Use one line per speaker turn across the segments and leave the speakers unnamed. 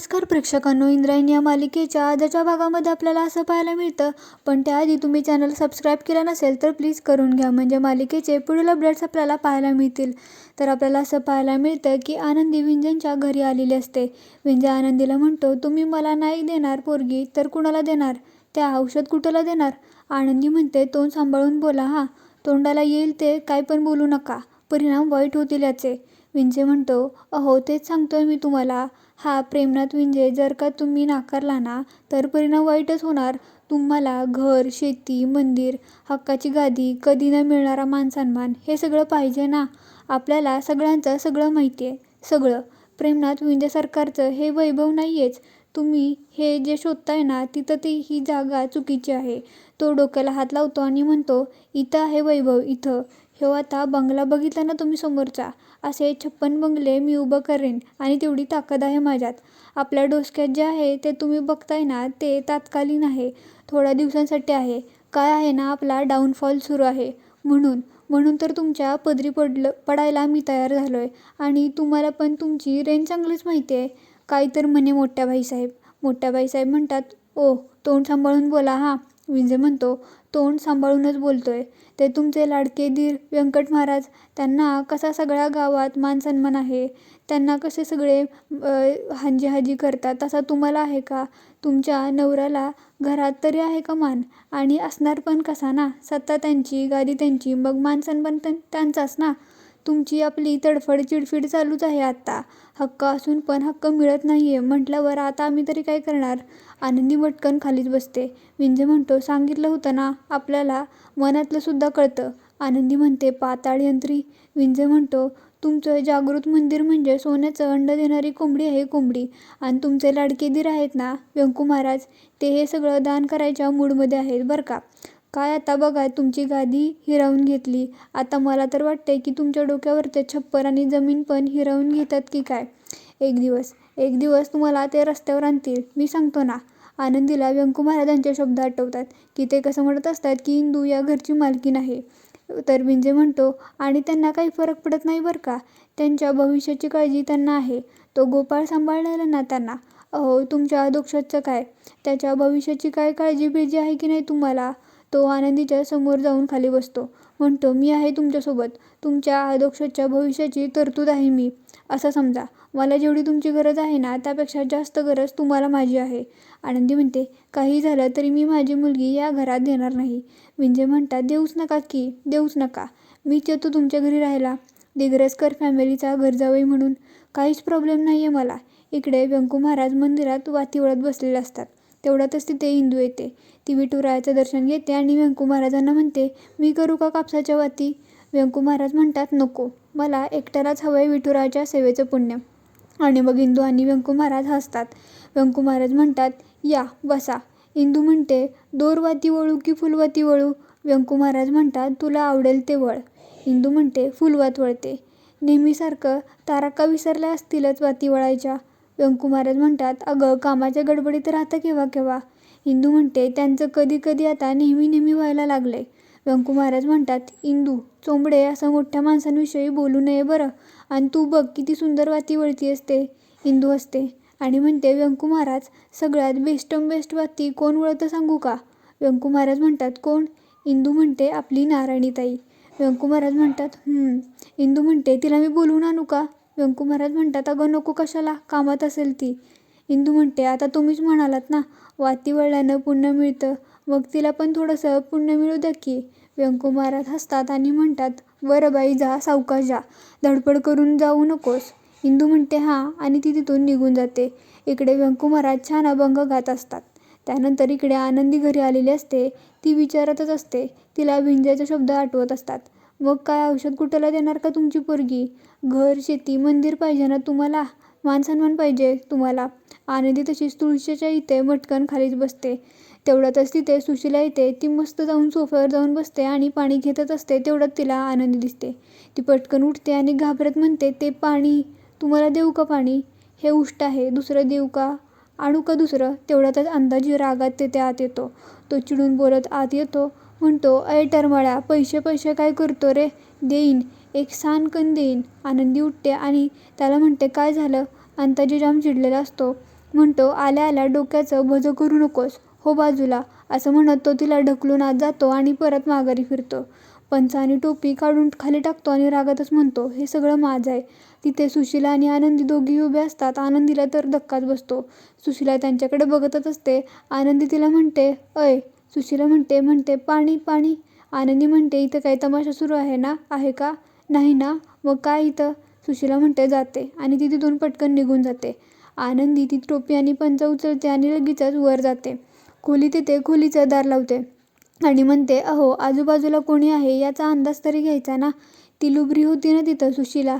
नमस्कार प्रेक्षकांनो इंद्रायणी या मालिकेच्या आजच्या भागामध्ये आपल्याला असं पाहायला मिळतं पण त्याआधी तुम्ही चॅनल सबस्क्राईब केला नसेल तर प्लीज करून घ्या म्हणजे मालिकेचे पुढील अपडेट्स आपल्याला पाहायला मिळतील. तर आपल्याला असं पाहायला मिळतं की आनंदी विंजनच्या घरी आलेली असते. विंजय आनंदीला म्हणतो तुम्ही मला नाही देणार पोरगी तर कुणाला देणार? त्या औषध कुठला देणार? आनंदी म्हणते तोंड सांभाळून बोला हां तोंडाला येईल ते काय पण बोलू नका परिणाम वाईट होतील याचे. विंजय म्हणतो अहो तेच सांगतोय मी तुम्हाला हा प्रेमनाथ विंजय जर का तुम्ही नाकारला ना तर परिणाम वाईटच होणार. तुम्हाला घर शेती मंदिर हक्काची गादी कधी न मिळणारा मानसन्मान हे सगळं पाहिजे ना. आपल्याला सगळ्यांचं सगळं माहिती आहे. सगळं. प्रेमनाथ विंजय सरकारचं हे वैभव नाही आहेच तुम्ही हे जे शोधताय ना तिथं ती ही जागा चुकीची आहे. तो डोक्याला हात लावतो आणि म्हणतो इथं आहे वैभव इथं. ह्यो आता बंगला बघितला ना तुम्ही समोरचा. असे छप्पन बंगले मी उभं करेन आणि तेवढी ताकद आहे माझ्यात. आपल्या डोसक्यात जे आहे ते तुम्ही बघताय ना ते तात्कालीन आहे. थोड्या दिवसांसाठी आहे. काय आहे ना आपला डाऊनफॉल सुरू आहे. म्हणून म्हणून तर तुमच्या पदरी पडलं पडायला मी तयार झालो आहे आणि तुम्हाला पण तुमची रेंज चांगलीच माहिती आहे. काय तर म्हणे मोठ्या भाईसाहेब मोठ्या भाईसाहेब म्हणतात ओ तोंड सांभाळून बोला हां विंजे म्हणतो. तोंड सांभाळूनच बोलतोय. ते तुमचे लाडके धीर व्यंकट महाराज त्यांना कसा सगळ्या गावात मानसन्मान आहे? त्यांना कसे सगळे हांजी हाजी करतात? तसा तुम्हाला आहे का? तुमच्या नवऱ्याला घरात तरी आहे का मान? आणि असणार पण कसा ना? सत्ता त्यांची गादी त्यांची मग मानसन्मान पण त्यांचाच ना? तुमची आपली तडफड चिडफिड चालूच आहे आत्ता हक्क असून पण हक्क मिळत नाही आहे म्हटल्यावर आता आम्ही तरी काय करणार? आनंदी मटकन खालीच बसते. विंजे म्हणतो सांगितलं होतं ना आपल्याला? मनातलंसुद्धा कळतं. आनंदी म्हणते पाताळ यंत्री. विंजे म्हणतो तुमचं जागृत मंदिर म्हणजे सोन्याचं अंड देणारी कोंबडी आहे कोंबडी. आणि तुमचे लाडके दीर आहेत ना व्यंकू महाराज? ते हे सगळं दान करायच्या मूडमध्ये आहेत बरं का? काय आता बघा तुमची गादी हिरावून घेतली. आता मला तर वाटते की तुमच्या डोक्यावर ते छप्पर आणि जमीन पण हिरावून घेतात की काय? एक दिवस एक दिवस तुम्हाला ते रस्त्यावर आणतील मी सांगतो ना. आनंदीला व्यंकू महाराजांचे शब्द आठवतात की ते कसं म्हणत असतात की इंदू या घरची मालकी नाही तर विंजे म्हणतो आणि त्यांना काही फरक पडत नाही बरं का? त्यांच्या भविष्याची काळजी त्यांना आहे. तो गोपाळ सांभाळलेला ना त्यांना. अहो तुमच्या दोक्षाचं काय? त्याच्या भविष्याची काय काळजी बिळजी आहे की नाही तुम्हाला? तो आनंदीच्या समोर जाऊन खाली बसतो. म्हणतो मी आहे तुमच्यासोबत. तुमच्या अधोक्षच्या भविष्याची तरतूद आहे मी. असं समजा. मला जेवढी तुमची गरज आहे ना त्यापेक्षा जास्त गरज तुम्हाला माझी आहे. आनंदी म्हणते काही झालं तरी मी माझी मुलगी या घरात देणार नाही. विंजे म्हणतात देऊच नका की देऊच नका. मीच येतो तुमच्या घरी राहायला. दिग्रजकर फॅमिलीचा घर जावई म्हणून. काहीच प्रॉब्लेम नाही आहे मला. इकडे व्यंकू महाराज मंदिरात वाती ओळत बसलेले असतात. तेवढ्यातच तिथे इंदू येते. ती विठुरायाचं दर्शन घेते आणि व्यंकू महाराजांना म्हणते मी करू का कापसाच्या वाती? व्यंकू महाराज म्हणतात नको. मला एकट्यालाच हवं आहे विठुरायाच्या सेवेचं पुण्य. आणि मग इंदू आणि व्यंकू महाराज हसतात. व्यंकू महाराज म्हणतात या बसा. इंदू म्हणते दोरवाती वळू की फुलवाती वळू? व्यंकू महाराज म्हणतात तुला आवडेल ते वळ. इंदू म्हणते फुलवात वळते. नेहमीसारखं तारका विसरल्या असतीलच वाती वळायच्या. व्यंकू महाराज म्हणतात अगं कामाच्या गडबडीत राहतं केव्हा केव्हा? इंदू म्हणते त्यांचं कधी कधी आता नेहमी नेहमी व्हायला लागलंय. व्यंकू महाराज म्हणतात इंदू चोंबडे असं मोठ्या माणसांविषयी बोलू नये बरं आणि तू बघ किती सुंदर वाती वळती असते. इंदू असते आणि म्हणते व्यंकू महाराज सगळ्यात बेस्टम बेस्ट वाती कोण वळतं सांगू का? व्यंकू महाराज म्हणतात कोण? इंदू म्हणते आपली नारायणीताई. व्यंकू महाराज म्हणतात इंदू म्हणते तिला मी बोलवून आणू का? व्यंकू महाराज म्हणतात अगं नको कशाला? कामात असेल ती. इंदू म्हणते आता तुम्हीच म्हणालात ना वाती वळल्यानं पुण्य मिळतं. मग तिला पण थोडंसं पुण्य मिळू द्या की. व्यंकू महाराज हसतात आणि म्हणतात बरं बाई जा सावकाश जा. धडपड करून जाऊ नकोस. इंदू म्हणते हां आणि ती तिथून निघून जाते. इकडे व्यंकू महाराज छान अभंग गात असतात. त्यानंतर इकडे आनंदी घरी आलेली असते. ती विचारतच असते. तिला भिंजाचे शब्द आठवत असतात. मग काय औषध कुठेला देणार का तुमची पोरगी? घर शेती मंदिर पाहिजे ना तुम्हाला? मानसन्मान पाहिजे तुम्हाला. आनंदी तशीच तुळशीच्या इथे मटकन खालीच बसते. तेवढ्यातच तिथे सुशीला येते. ती मस्त जाऊन सोफ्यावर जाऊन बसते आणि पाणी घेतच असते. तेवढ्यात तिला आनंदी दिसते. ती पटकन उठते आणि घाबरत म्हणते ते पाणी तुम्हाला देऊ का पाणी? हे उष्ट आहे. दुसरं देऊ का? आणू का दुसरं? तेवढ्यातच अंदाजी रागात ते आत येतो. तो चिडून बोलत आत येतो. म्हणतो अय टरमळ्या पैसे पैसे काय करतो रे? देईन एक सानकन देईन. आनंदी उठते आणि त्याला म्हणते काय झालं? अंताजी जाम चिडलेला असतो. म्हणतो आल्या आल्या डोक्याचं भजं करू नकोस हो बाजूला. असं म्हणत तो तिला ढकलून आत जातो आणि परत माघारी फिरतो. पंच आणि टोपी काढून खाली टाकतो आणि रागातच म्हणतो हे सगळं माझं आहे. तिथे सुशिला आणि आनंदी दोघी उभे असतात. आनंदीला तर धक्काच बसतो. सुशिला त्यांच्याकडे बघतच असते. आनंदी तिला म्हणते अय सुशिला म्हणते म्हणते पाणी पाणी. आनंदी म्हणते इथं काही तमाशा सुरू आहे ना? आहे का? नाही ना. मग काय इथं? सुशिला म्हणते जाते. आणि ती तिथून पटकन निघून जाते. आनंदी ती टोपी आणि पंच उचलते आणि लगेचच वर जाते. खोली तिथे खोलीचं दार लावते आणि म्हणते अहो आजूबाजूला कोणी आहे? याचा अंदाज तरी घ्यायचा ना? ती लुबरी होती ना तिथं सुशिला.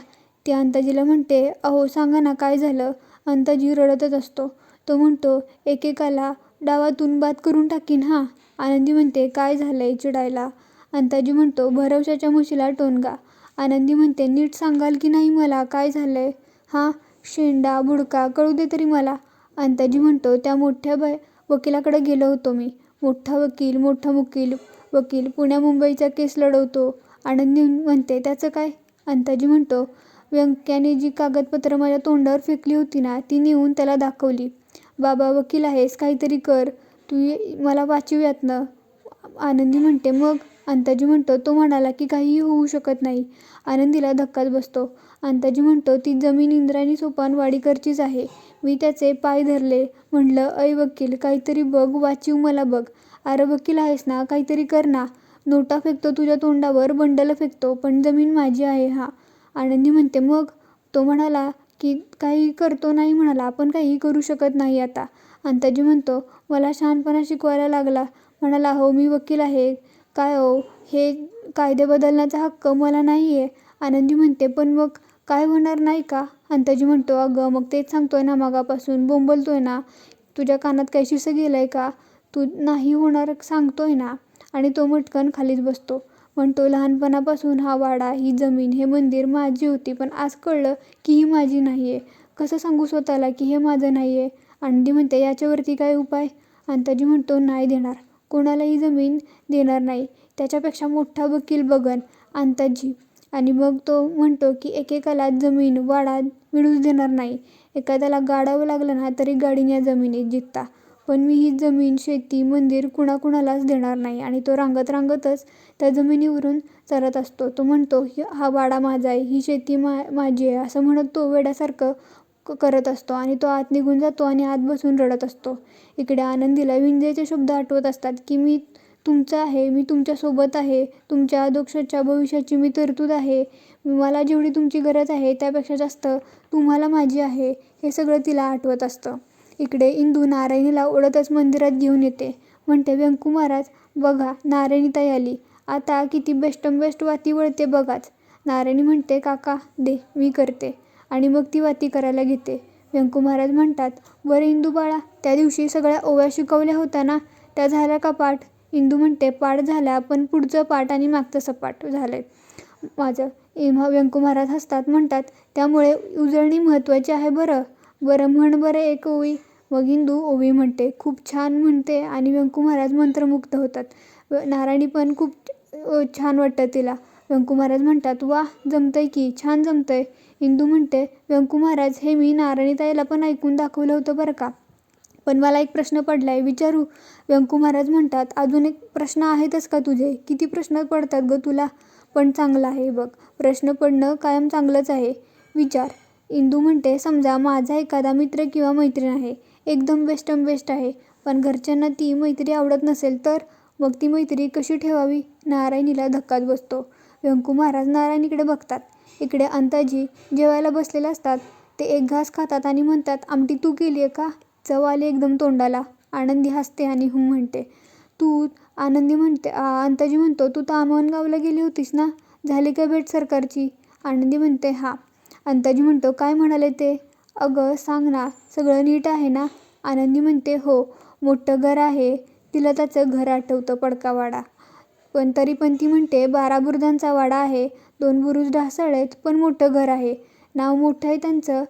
ती अंताजीला म्हणते अहो सांगा ना काय झालं? अंताजी रडतच असतो. तो म्हणतो एकेकाला डावातून बाद करून टाकीन हां. आनंदी म्हणते काय झालंय चिडायला? अंताजी म्हणतो भरवशाच्या म्हशीला टोनगा आनंदी म्हणते नीट सांगाल की नाही मला? काय झालंय? हां शेंडा बुडका कळू दे तरी मला. अंताजी म्हणतो त्या मोठ्या बाय वकिलाकडे गेलो होतो मी. मोठा वकील मोठा मुकील वकील पुण्या मुंबईचा केस लढवतो. आनंदी म्हणते त्याचं काय? अंताजी म्हणतो व्यंक्याने जी कागदपत्रं माझ्या तोंडावर फेकली होती ना ती नेऊन त्याला दाखवली. बाबा वकील आहेस काहीतरी कर. तू ये- मला वाचूयातनं आनंदी म्हणते. मग? अंताजी म्हणतो तो म्हणाला की काहीही होऊ शकत नाही. आनंदीला धक्काच बसतो. अंताजी म्हणतो ती जमीन इंद्रायणी सोपान वाडीकरचीच आहे. मी त्याचे पाय धरले. म्हणलं अय वकील काहीतरी बघ वाचीव मला बघ. अरे वकील आहेस ना काहीतरी कर ना. नोटा फेकतो तुझ्या तोंडावर बंडलं फेकतो पण जमीन माझी आहे हा. आनंदी म्हणते मग? तो म्हणाला की काही करतो नाही म्हणाला. आपण काहीही करू शकत नाही आता. अंताजी म्हणतो मला शहाणपणा शिकवायला लागला. म्हणाला हो मी वकील आहे. काय हो? हे कायदे बदलण्याचा हक्क मला नाही आहे आनंदी म्हणते पण मग काय होणार नाही का? अंताजी म्हणतो अगं मग तेच सांगतोय ना मागापासून. बोंबलतोय ना. तुझ्या कानात काही शिसं गेलं आहे का? तू नाही होणार सांगतोय ना. आणि तो मटकन खालीच बसतो. म्हणतो लहानपणापासून हा वाडा ही जमीन हे मंदिर माझी होती पण आज कळलं की ही माझी नाही आहे कसं सांगू स्वतःला की हे माझं नाही आहे अंडी म्हणते याच्यावरती काय उपाय? अंताजी म्हणतो नाही देणार. कोणालाही जमीन देणार नाही. त्याच्यापेक्षा मोठा वकील बघन. अंताजी. आणि मग तो म्हणतो की एकेकाला जमीन वाडा मिळूच देणार नाही. एखाद्याला गाडावं लागलं ना तरी गाडीने या जमिनीत जिंकता पण मी ही जमीन शेती मंदिर कुणाकुणालाच देणार नाही आणि तो रांगत रांगतच त्या जमिनीवरून चरत असतो. तो म्हणतो "ही- हा वाडा माझा आहे ही शेती मा माझी आहे असं म्हणत तो वेड्यासारखं क- करत असतो आणि तो आत निघून जातो आणि आत बसून रडत असतो. इकडे आनंदीला विंजेचे शब्द आठवत असतात की मी तुमचं आहे मी तुमच्यासोबत आहे तुमच्या अधोक्षाच्या भविष्याची मी तरतूद आहे मला जेवढी तुमची गरज आहे त्यापेक्षा जास्त तुम्हाला माझी आहे हे सगळं तिला आठवत असतं. इकडे इंदू नारायणीला ओढतच मंदिरात घेऊन येते. म्हणते व्यंकू महाराज बघा नारायणीताई आली. आता किती बेस्टमबेस्ट वाती वळते बघाच. नारायणी म्हणते काका दे मी करते. आणि मग ती वाती करायला घेते. व्यंकू महाराज म्हणतात बरं इंदू बाळा त्या दिवशी सगळ्या ओव्या शिकवल्या होत्या ना? त्या झाल्या का पाठ? इंदू म्हणते पाठ झाल्या पण पुढचं पाठ आणि मागचं सपाट झालं आहे माझं इम्हा व्यंकू महाराज हसतात म्हणतात त्यामुळे उजळणी महत्त्वाची आहे बरं. बरं म्हण बरं एक ओवी. मग इंदू ओवी म्हणते खूप छान म्हणते आणि व्यंकू महाराज मंत्रमुग्ध होतात. व- नारायणी पण खूप छान वाटतं तिला. व्यंकू महाराज म्हणतात वा जमतंय की छान जमतंय. इंदू म्हणते व्यंकू महाराज हे मी नारायणीताईला पण ऐकून दाखवलं होतं बरं का. पण मला एक प्रश्न पडला आहे विचारू. व्यंकू महाराज म्हणतात अजून एक प्रश्न आहेतच का तुझे? किती प्रश्न पडतात ग तुला? पण चांगलं आहे बघ. प्रश्न पडणं कायम चांगलंच आहे. विचार. इंदू म्हणते समजा माझा एखादा मित्र किंवा मैत्रीण आहे एकदम बेस्टम बेस्ट आहे पण घरच्यांना ती मैत्री आवडत नसेल तर मग ती मैत्री कशी ठेवावी? नारायणीला धक्काच बसतो. व्यंकू महाराज नारायणीकडे बघतात. इकडे अंताजी जेवायला बसलेले असतात. ते एक घास खातात आणि म्हणतात आमटी तू केली आहे का? चव आली एकदम तोंडाला. आनंदी हसते आणि हू म्हणते तू आनंदी म्हणते अंताजी म्हणतो तू तर आमोणगावला गेली होतीस ना? झाली का भेट सरकारची? आनंदी म्हणते हा. अंताजी म्हणतो काय म्हणाले ते? अगं सांग ना सगळं नीट आहे ना? आनंदी म्हणते हो मोठं घर आहे तिला त्याचं घर आठवतं पडकावाडा. पण तरी पण ती म्हणते बारा बुरुजांचा वाडा आहे दोन बुरुज ढासळ आहेत पण मोठं घर आहे. नाव मोठं आहे त्यांचं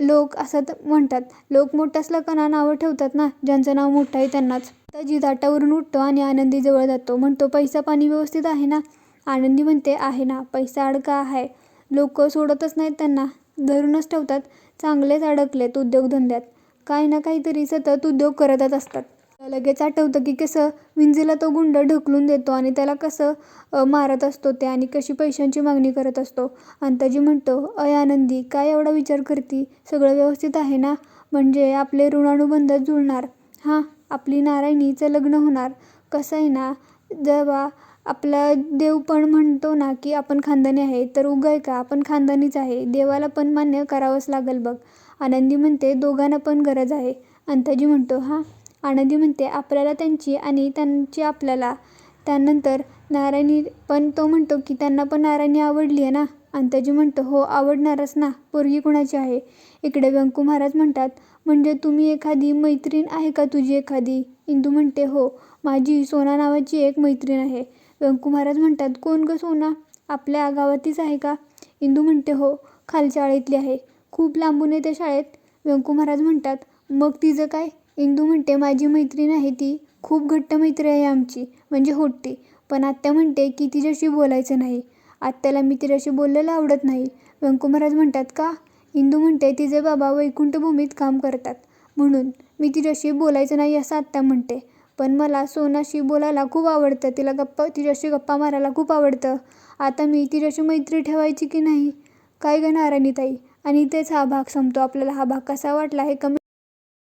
लोक असं म्हणतात. लोक मोठं असलं का ना नावं ठेवतात ना ज्यांचं नाव मोठं आहे त्यांनाच. ताजी ताटावरून उठतो आणि आनंदी जवळ जातो. म्हणतो पैसा पाणी व्यवस्थित आहे ना? आनंदी म्हणते आहे ना पैसा अडका आहे. लोक सोडतच नाहीत त्यांना. धरूनच ठेवतात. चांगलेच अडकलेत उद्योगधंद्यात. काही ना काहीतरी सतत उद्योग करतच असतात. लगेच आठवतं की कसं विंजेला तो गुंड ढकलून देतो आणि त्याला कसं मारत असतो ते आणि कशी पैशांची मागणी करत असतो. अंताजी म्हणतो अय आनंदी काय एवढा विचार करती? सगळं व्यवस्थित आहे ना? म्हणजे आपले ऋणानुबंध जुळणार. हां आपली नारायणीचं लग्न होणार. कसं आहे ना? जेव्हा आपला देव पण म्हणतो ना की आपण खानदानी आहे तर उगाय आहे का? आपण खानदानीच आहे. देवाला पण मान्य करावंच लागेल बघ. आनंदी म्हणते दोघांना पण गरज आहे. अंताजी म्हणतो हां? आनंदी म्हणते आपल्याला त्यांची आणि त्यांची आपल्याला. त्यानंतर नारायणी पण तो म्हणतो की त्यांना पण नारायणी आवडली आहे ना? अंताजी म्हणतो हो आवडणारच ना. पोरगी कुणाची आहे? इकडे व्यंकू महाराज म्हणतात म्हणजे तुम्ही एखादी मैत्रीण आहे का तुझी एखादी? इंदू म्हणते हो. माझी सोना नावाची एक मैत्रीण आहे. व्यंकू महाराज म्हणतात कोण ग सोना? आपल्या गावातीच आहे का? इंदू म्हणते हो खालच्या शाळेतली आहे. खूप लांबून येते शाळेत. व्यंकू महाराज म्हणतात मग तिचं काय? इंदू म्हणते माझी मैत्रीण आहे ती. खूप घट्ट मैत्री आहे आमची म्हणजे होती पण आत्या म्हणते की तिच्याशी बोलायचं नाही. आत्याला मी तिच्याशी बोललेलं आवडत नाही. व्यंकू महाराज म्हणतात का? इंदू म्हणते तिचे बाबा वैकुंठभूमीत काम करतात. म्हणून मी तिच्याशी बोलायचं नाही असं आत्या म्हणते. पण मला सोनाशी बोलायला खूप आवडतं. तिला गप्पा तिच्याशी गप्पा मारायला खूप आवडतं. आता मी तिच्याशी मैत्री ठेवायची की नाही? काय गं नारायणीताई आणि इथेच हा भाग संपतो. आपल्याला हा भाग कसा वाटला हे कमेंट